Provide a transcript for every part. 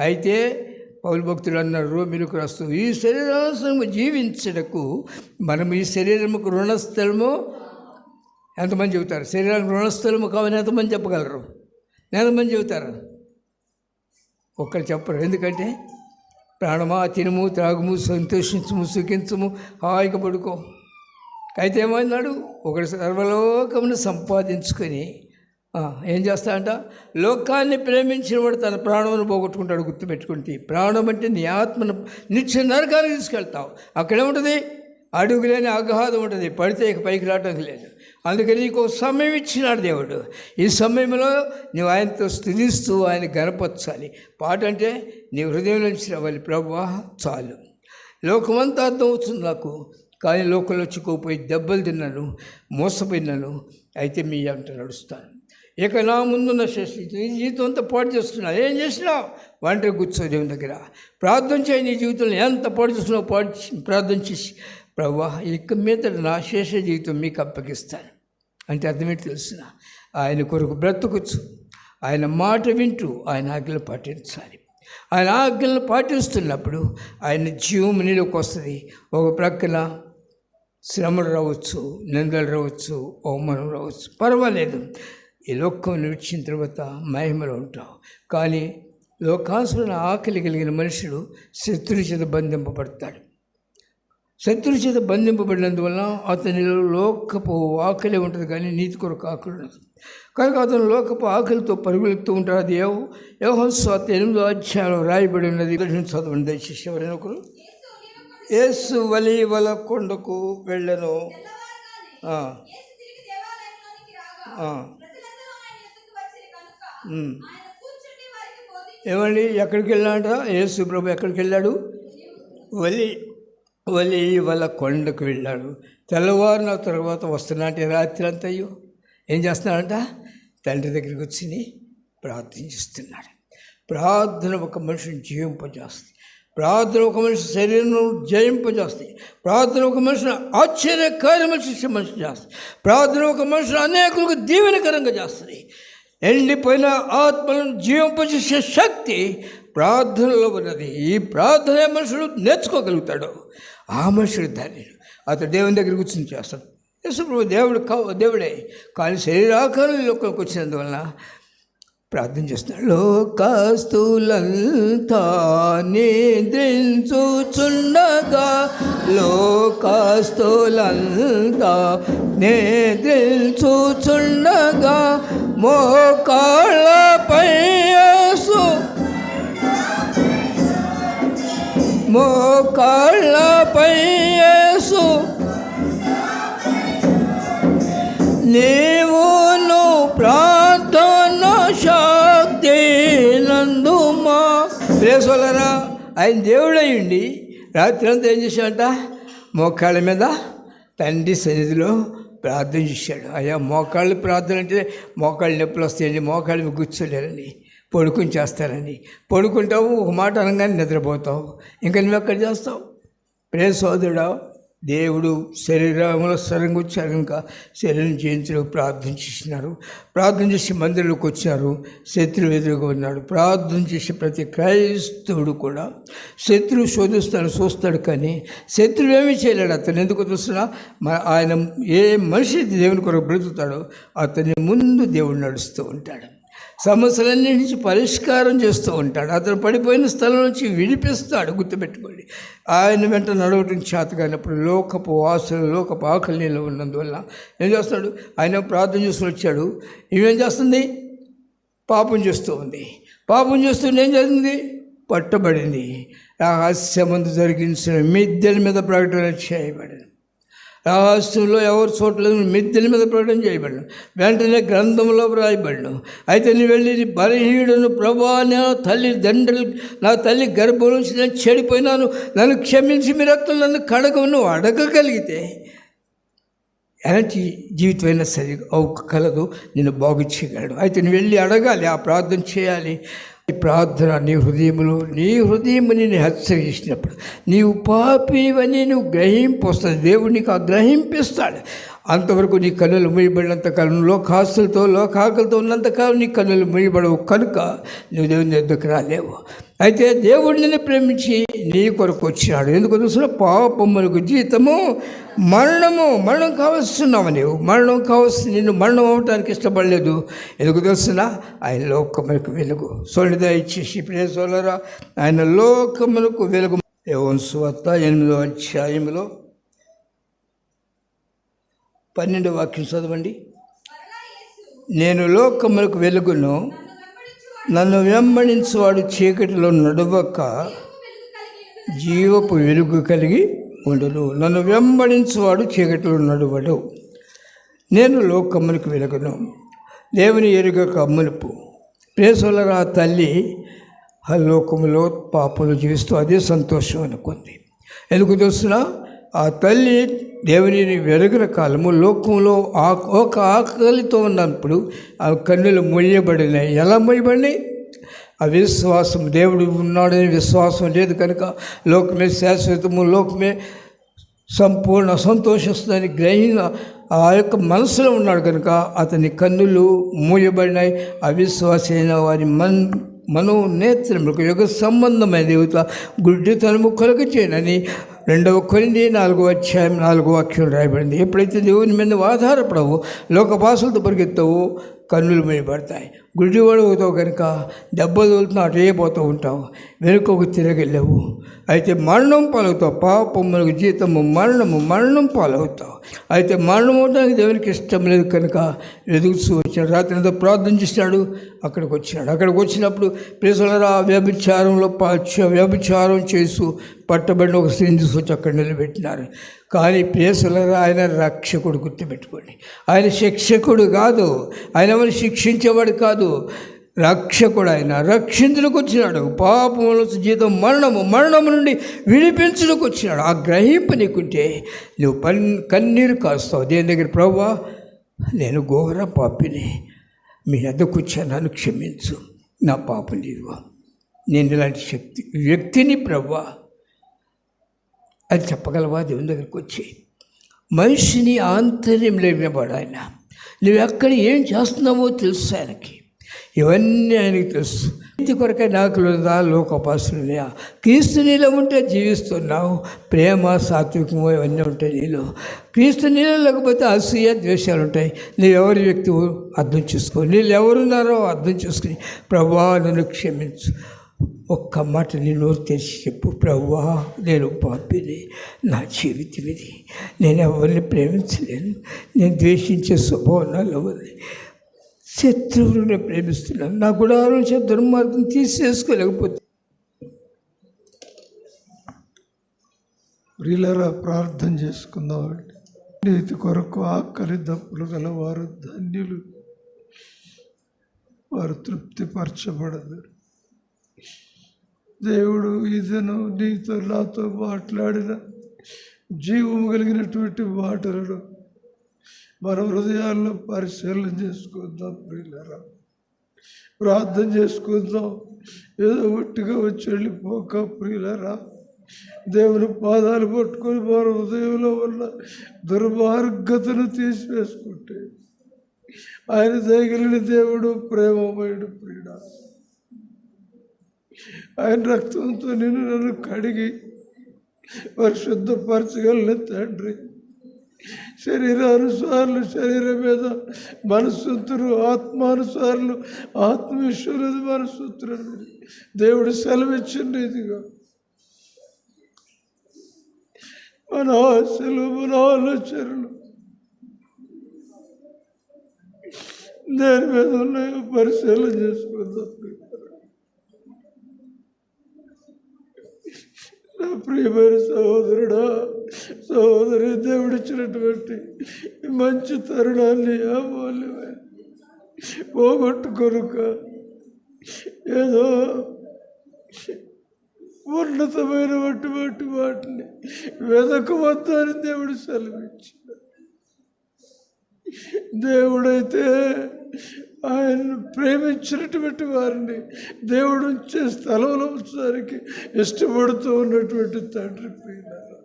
అయితే పౌరు భక్తులు అన్నారు రోమిలకు రాస్తూ ఈ శరీరాసము జీవించడకు మనం ఈ శరీరముకు రుణస్థలము ఎంతమంది చెబుతారు? శరీరానికి రుణస్థలము కావని ఎంతమంది చెప్పగలరు? ఎంతమంది చెబుతారు? ఒక్కరు చెప్పరు. ఎందుకంటే ప్రాణమా తినము త్రాగుము సంతోషించము సుఖించము హాయిగా పడుకో అయితే ఏమన్నాడు? ఒకటి సర్వలోకమును సంపాదించుకొని ఏం చేస్తా అంట లోకాన్ని ప్రేమించిన వాడు తన ప్రాణమును పోగొట్టుకుంటాడు గుర్తుపెట్టుకుంటే ప్రాణం అంటే నీ ఆత్మను నిత్య నరకానికి తీసుకెళ్తావు. అక్కడేముంటుంది అడుగులేని అగాధం ఉంటుంది. పడితే ఇక పైకి రావడం లేదు. అందుకని నీకు ఒక సమయం ఇచ్చినాడు దేవుడు. ఈ సమయంలో నువ్వు ఆయనతో స్థుతిస్తూ ఆయన గనపరచాలి పాట అంటే నీ హృదయం నుంచి రావాలి. ప్రభా చాలు. లోకమంతా అర్థమవుతుంది నాకు. కానీ లోకంలో చిక్కుపోయి దెబ్బలు తిన్నాను మోసపోయినాను. అయితే మీ అంట నడుస్తాను. ఇక నా ముందున్న శేషి నీ జీవితం అంతా పాటు చేస్తున్నావు ఏం చేసినావు ఒంటరి కూర్చో దేవుని దగ్గర. ప్రార్థన చేయి నీ జీవితంలో. ఎంత పాటు చేస్తున్నావు పాటు ప్రార్థన చేసి. ప్రభా ఇక మీద నా శేష జీవితం మీకు అప్పగిస్తాను. అంటే అర్థమేంటి తెలుసిన? ఆయన కొరకు బ్రతుకొచ్చు ఆయన మాట వింటూ ఆయన ఆజ్ఞలు పాటించాలి. ఆయన ఆజ్ఞలను పాటిస్తున్నప్పుడు ఆయన జీవం నీలోకి వస్తుంది. ఒక ప్రక్కన శ్రమలు రావచ్చు నిందలు రావచ్చు అవమానం రావచ్చు. పర్వాలేదు. ఈ లోకం విడిచిన తర్వాత మహిమలో ఉంటావు కానీ లోకాసులను ఆకలి కలిగిన మనుషుడు శత్రు చేత బంధింపబడతాడు. శత్రు చేత బంధింపబడినందువల్ల అతనిలో లోకపు ఆకలి ఉంటుంది కానీ నీతి కొరకు ఆకలి ఉండదు. కనుక అతను లోకపు ఆకలితో పరుగులెత్తూ ఉంటాడు. అది ఏవో యోహన్ ఎనిమిదో అధ్యాయంలో రాయబడి ఉన్నది. చదవండి దయచేసి ఎవరైనా ఒకరు. ఏసు వలి వల కొండకు వెళ్ళను. ఏమండి ఎక్కడికి వెళ్ళాడ యేసు ప్రభు ఎక్కడికి వెళ్ళాడు? వలి వలి వాళ్ళ కొండకు వెళ్ళాడు. తెల్లవారిన తర్వాత వస్తున్నట్టు రాత్రి అంతయ్యో ఏం చేస్తున్నాడంట? తండ్రి దగ్గరికి వచ్చి ప్రార్థన చేస్తున్నాడు. ప్రార్థన ఒక మనిషిని జీవింపజేస్తుంది ప్రార్థన ఒక మనిషి శరీరం జయింపజేస్తాయి ప్రార్థన ఒక మనిషిని ఆశ్చర్యకార్యము మనిషి చేస్తుంది. ప్రార్థన ఒక మనిషిని అనేకులకు దీవెనకరంగా చేస్తుంది. ఎండిపోయిన ఆత్మలను జీవింపజేసే శక్తి ప్రార్థనలో ఉన్నది. ఈ ప్రార్థన మనుషుడు నేర్చుకోగలుగుతాడు. ఆ మనుషుడు ధన్యుడు. అతడు దేవుని దగ్గర కూర్చుని చేస్తాడు. దేవుడు కావు దేవుడే. కానీ శరీరాకారం లోకంకి వచ్చినందువలన ప్రార్థన చేస్తున్నాడు. లోకస్తులంతా నిద్రించుచుండగా లోకస్తులంతా నిద్రించుచుండగా మోకాళ్ళపై యేసు మోకాళ్ళపై యేసు నీవును రేసోలరా ఆయన దేవుడయ్యండి రాత్రి అంతా ఏం చేశాడంట? మోకాళ్ళ మీద తండ్రి సన్నిధిలో ప్రార్థన చేశాడు. అయ్యా మోకాళ్ళు ప్రార్థన అంటే మోకాళ్ళు నొప్పులు వస్తాయండి మోకాళ్ళు మీద కూర్చోలేరండి పడుకుని చేస్తారండి పడుకుంటావు ఒక మాట అనగానే నిద్రపోతావు. ఇంకా నువ్వు ఎక్కడ చేస్తావు? ప్రే సోదరుడా దేవుడు శరీరంలో సరంగా వచ్చారు శరీరం జయంతిలో ప్రార్థన చేసినారు. ప్రార్థన చేసి మందిరంలోకి వచ్చారు. శత్రువు ఎదురుగా ఉన్నాడు. ప్రార్థన చేసే ప్రతి క్రైస్తవుడు కూడా శత్రువు శోధిస్తాడు చూస్తాడు కానీ శత్రువు ఏమీ చేయలేడు. అతను ఎందుకు చూస్తున్నా? మన ఆయన ఏ మనిషి దేవుని కొరకు బ్రతుకుతాడో అతని ముందు దేవుడు నడుస్తూ ఉంటాడు. సమస్యలన్నీ నుంచి పరిష్కారం చేస్తూ ఉంటాడు. అతను పడిపోయిన స్థలం నుంచి విడిపిస్తాడు గుర్తుపెట్టుకోండి. ఆయన వెంట నడవటం చేత కానప్పుడు లోకపు వాసులు లోకపు ఆకలి నీళ్ళు ఉన్నందువల్ల ఏం చేస్తాడు ఆయన ప్రార్థన చేసుకుని వచ్చాడు. ఇవేం చేస్తుంది? పాపం చేస్తూ ఉంది. పాపం చేస్తుంటే ఏం జరిగింది? పట్టబడింది. రహస్యమందు జరిగించిన మిద్దెల మీద ప్రకటన చేయబడింది. రాష్ట్రంలో ఎవరు చూడలేదు మిద్దెల మీద ప్రకటన చేయబడిన వెంటనే గ్రంథంలో రాయబడిన అయితే నీ వెళ్ళి నీ ప్రభా నా తల్లి దండ్రులు నా తల్లి గర్భం నుంచి నేను చెడిపోయినాను. నన్ను క్షమించి మీ రక్తం నన్ను కడగను నువ్వు అడగగలిగితే ఎలాంటి జీవితమైనా సరే ఒక కలదు నిన్ను బాగు చేయగలడు. అయితే నువ్వు వెళ్ళి అడగాలి ఆ ప్రార్థన చేయాలి. ఈ ప్రార్థన నీ హృదయంలో నీ హృదయం నేను హెచ్చరించినప్పుడు నీవు పాపివని నువ్వు గ్రహింపు వస్తుంది దేవుడు నీకు ఆ గ్రహింపిస్తాడు అంతవరకు నీ కన్నులు మూయబడినంత కాలం లోకాస్తులతో లోకాకులతో ఉన్నంత కాలం నీ కన్నులు మిడిపడవు కనుక నువ్వు దేవుని ఎద్దుకు రాలేవు. అయితే దేవుడిని ప్రేమించి నీ కొరకు వచ్చినాడు. ఎందుకు? తెలుసిన పాపములకు జీతము మరణము మరణం కావస్తున్నావు నీవు. మరణం కావస్తుంది నిన్ను మరణం అవటానికి ఇష్టపడలేదు. ఎందుకు తెలుసిన? ఆయన లోకములకు వెలుగు. సొలిద ఇచ్చేసి ప్రేసోలరా ఆయన లోకములకు వెలుగు. యోన్ సువార్త ఎనిమిదో అధ్యాయంలో పన్నెండు వాక్యం చదవండి. నేను లోకములకు వెలుగును నన్ను వెంబడించువాడు చీకటిలో నడవక జీవపు వెలుగు కలిగి ఉండడు నన్ను వెంబడించువాడు చీకటిలో నడువడు. నేను లోకమునికి వెలుగును దేవుని ఎరుగక మునుపు. ప్రేసులగా తల్లి ఆ లోకములో పాపలు జీవిస్తూ అదే సంతోషం అనుకుంది. ఎందుకు తెలుసిన ఆ తల్లి దేవుని వెలుగుల కాలము లోకంలో ఆ ఒక ఆకలితో ఉన్నప్పుడు ఆ కన్నులు మొయ్యబడినాయి. ఎలా మొయ్యబడినాయి? విశ్వాసం దేవుడు ఉన్నాడని విశ్వాసం లేదు కనుక లోకమే శాశ్వతము లోకమే సంపూర్ణ సంతోషిస్తుందని గ్రహించిన ఆ యొక్క మనసులో ఉన్నాడు కనుక అతని కన్నులు మూయబడినాయి అవిశ్వాసైన వారి మన్ మనోనేత్రములకు యుగ సంబంధమైన దేవత గుడ్డితనము కొరకు చేయనని రెండవ కొన్ని నాలుగో అధ్యాయం నాలుగో వాక్యం రాయబడింది. ఎప్పుడైతే దేవుని మీద ఆధారపడవు లోకపాసులతో భాషలతో పరిగెత్తవు కన్నులు మీద పడతాయి. గుడ్డివాడుతో కనుక దెబ్బలు తోలుతున్నా అటే పోతూ ఉంటావు? వెనుకకు తిరగలేవు. అయితే మరణం పాలవుతావు. పాపములకు జీతము మరణము మరణం పాలవుతావు. అయితే మరణం అవడానికి దేవునికి ఇష్టం లేదు కనుక ఎదుగుతూ వచ్చాడు రాత్రి అంతా ప్రార్థన చేసినాడు అక్కడికి వచ్చినాడు. అక్కడికి వచ్చినప్పుడు ప్రేసలరా వ్యభిచారంలో పా- వ్యభిచారం చేస్తూ పట్టబడిన ఒక స్త్రీని తీసుకొచ్చి అక్కడ నిలబెట్టినారు. కానీ ప్రేసులరా ఆయన రక్షకుడు గుర్తుపెట్టుకోండి. ఆయన శిక్షకుడు కాదు. ఆయన ఎవరిని శిక్షించేవాడు కాదు. రక్షకుడు ఆయన రక్షించులకు వచ్చినాడు. పాపముల జీతం మరణము మరణము నుండి విడిపించులకు వచ్చినాడు. ఆ గ్రహింపు నీకుంటే నువ్వు పన్ కన్నీరు కాస్తావు. దేని దగ్గర ప్రభా నేను ఘోర పాపిని. మీ ఎద్దకు వచ్చా నన్ను క్షమించు. నా పాపం నీవు. నేను ఇలాంటి శక్తి వ్యక్తిని ప్రవ్వా. అది చెప్పగలవా? దేవుని దగ్గరికి వచ్చి. మనిషిని ఆంతర్యం లేనివాడు ఆయన నువ్వు ఎక్కడ ఏం చేస్తున్నావో తెలుసు ఆయనకి? ఇవన్నీ ఆయనకి తెలుసు. ఇంటి కొరకే నాకులుందా లోకోపాసులున్నాయా క్రీస్తు నీలో ఉంటే జీవిస్తున్నావు. ప్రేమ సాత్వికము ఇవన్నీ ఉంటాయి నీలో. క్రీస్తు నీలో లేకపోతే అసూయ ద్వేషాలు ఉంటాయి. నీవు ఎవరి వ్యక్తి అర్థం చేసుకో. నీళ్ళు ఎవరున్నారో అర్థం చేసుకుని ప్రభా నన్ను క్షమించు. ఒక్క మాట నీ నోరు తెరిచి చెప్పు. ప్రవ్వా నేను పాపిని నా జీవితం ఇది. నేను ఎవరిని ప్రేమించలేను. నేను ద్వేషించే స్వభావం నాలో ఉంది. శత్రువులను ప్రేమిస్తున్నాను. నా గుడారం చే దుర్మార్గం తీసేసుకోలేకపోతే ప్రియులరా ప్రార్థన చేసుకుందామండి నీతి కొరకు ఆకలి దప్పులు గల వారు ధన్యులు. వారు తృప్తిపరచబడదు. దేవుడు ఇదను నీతో నాతో మాట్లాడిన జీవము కలిగినటువంటి మాటలను మన హృదయాల్లో పరిశీలన చేసుకుందాం ప్రియులరా. ప్రార్థన చేసుకుందాం. ఏదో ఒట్టిగా వచ్చి వెళ్ళిపోక ప్రియులరా. దేవుని పాదాలు పట్టుకొని మన హృదయంలో ఉన్న దుర్మార్గతను తీసివేసుకుంటే ఆయన దయగలిగిన దేవుడు ప్రేమమయుడు ప్రియుడ. ఆయన రక్తంతో నిన్ను నన్ను కడిగి పరిశుద్ధపరచగలిగిన తండ్రి. శరీరానుసారులు శరీర మీద మనసుతురు ఆత్మానుసారులు ఆత్మేశ్వరుడు మనసుతురు దేవుడు సెలవిచ్చింది ఇదిగా. మన ఆశలు మన ఆలోచనలు దేని మీద ఉన్నాయో పరిశీలన చేసుకుందాం. నా ప్రియమైన సహోదరుడా సహోదరి దేవుడిచ్చినటువంటి మంచి తరుణాన్ని అమూల్యమైన పోగొట్టుకొనుక ఏదో ఉన్నతమైనటువంటి వాటిని వెదకవద్దని దేవుడు సెలవిచ్చిన దేవుడైతే ఆయన ప్రేమించినటువంటి వారిని దేవుడు ఉంచే స్థలంలో ఉంచడానికి ఇష్టపడుతూ ఉన్నటువంటి తండ్రి ప్రియులారా.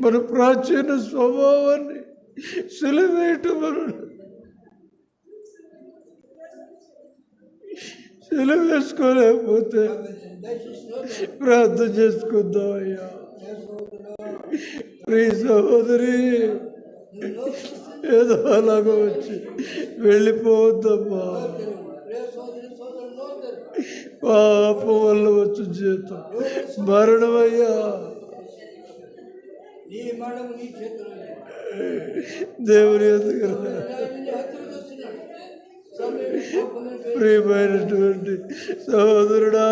మన ప్రాచీన స్వభావాన్ని సెలవేయటం వలన వేసుకోలేకపోతే ప్రార్థన చేసుకుందాం అయ్యా. ప్రియ సహోదరి ఏదో అలాగ వచ్చి వెళ్ళిపోవద్దమ్మా పాపం వల్ల వచ్చి జీతం మరణమయ్యా. దేవుని ఎదుగు నిన్ను హత్య చేస్తున్నాడు. సమయం పాపమును పేరు ప్రియమైనటువంటి సహోదరుడా.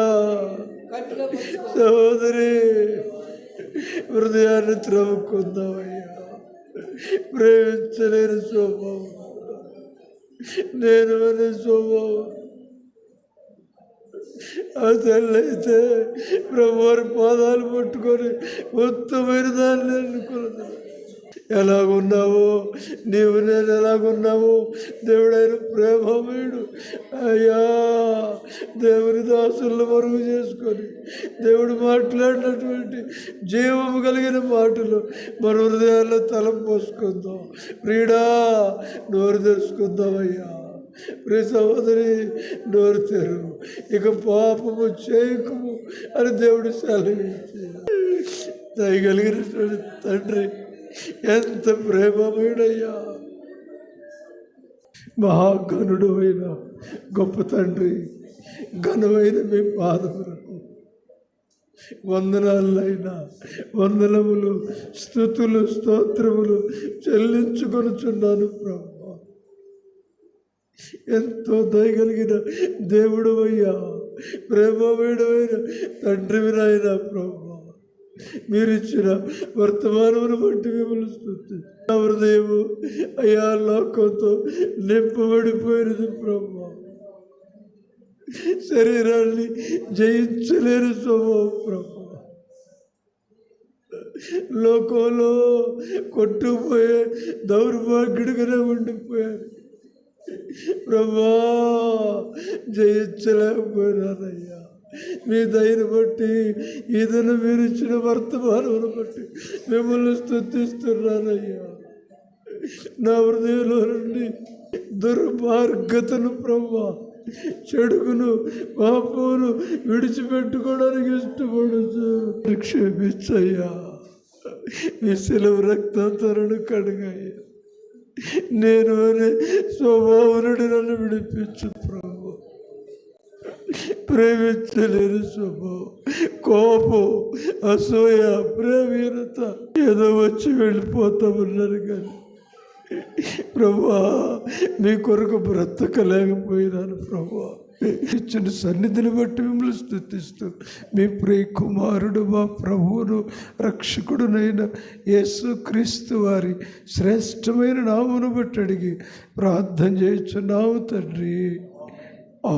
సహోదరి హృదయాన్ని త్రవ్వుకుందామయ్యా ప్రేమించలేని స్వభావం నేను అనే స్వభావం ఆ తల్లైతే ప్రభువారి పాదాలు పట్టుకొని ఉత్తమైన దాన్ని అనుకున్నది ఎలాగున్నావు? నీవు నేను ఎలాగున్నావు? దేవుడైన ప్రేమమేడు అయ్యా దేవుని దాసులను మరుగు చేసుకొని దేవుడు మాట్లాడినటువంటి జీవము కలిగిన మాటలు మన హృదయాల్లో తలం పోసుకుందాం. ప్రీడా నోరు తెలుసుకుందామయ్యా ప్రి సహోదరి నోరు తెరువు. ఇక పాపము చేయకము అని దేవుడు సెలవు దయగలిగినటువంటి తండ్రి ఎంత ప్రేమమైనయ్యా. మహాగణుడు అయిన గొప్ప తండ్రి ఘనమైన మీ పాదములకు వందనాలైనా వందనములు స్థుతులు స్తోత్రములు చెల్లించుకొనుచున్నాను ప్రభు. ఎంతో దయగలిగిన దేవుడు అయ్యా ప్రేమమయుడమైన తండ్రి నాయన ప్రభు. మీరిచ్చిన వర్తమానమును బట్టి మిమ్మల్ని స్థుతి నా హృదయము అయ్యా లోకంతో నింపబడిపోయినది బ్రహ్మ. శరీరాన్ని జయించలేని స్వభావం బ్రహ్మ. లోకంలో కొట్టుకుపోయే దౌర్భాగ్యుడిగానే ఉండిపోయారు ప్రభా జయించలేకపోయినానయ్యా. మీ దయను బట్టి ఇదను మీరు ఇచ్చిన వర్తమానమును బట్టి మిమ్మల్ని స్థుతిస్తున్నానయ్యా. నా హృదయంలో నుండి దుర్మార్గతను ప్రభా చెడుకును పాపమును విడిచిపెట్టుకోవడానికి ఇష్టపడచ్చు క్షమించయ్యా. మీ సెలవు రక్తాంతరను కడగయ్యా. నేను అనే స్వభావనుడి నన్ను విడిపించు ప్రభు. ప్రేమించలేని స్వభావం కోపం అసూయ ప్రేమీనత ఏదో వచ్చి వెళ్ళిపోతామన్నారు కానీ ప్రభా మీ కొరకు బ్రతకలేకపోయినాను ప్రభా. ఇచ్చిన సన్నిధిని బట్టి మిమ్మల్ని స్థుతిస్తూ మీ ప్రియ కుమారుడు మా ప్రభువును రక్షకుడునైన యేసు క్రీస్తు వారి శ్రేష్టమైన నామును బట్టి అడిగి ప్రార్థన చేయించున్నాము తండ్రి. ఆ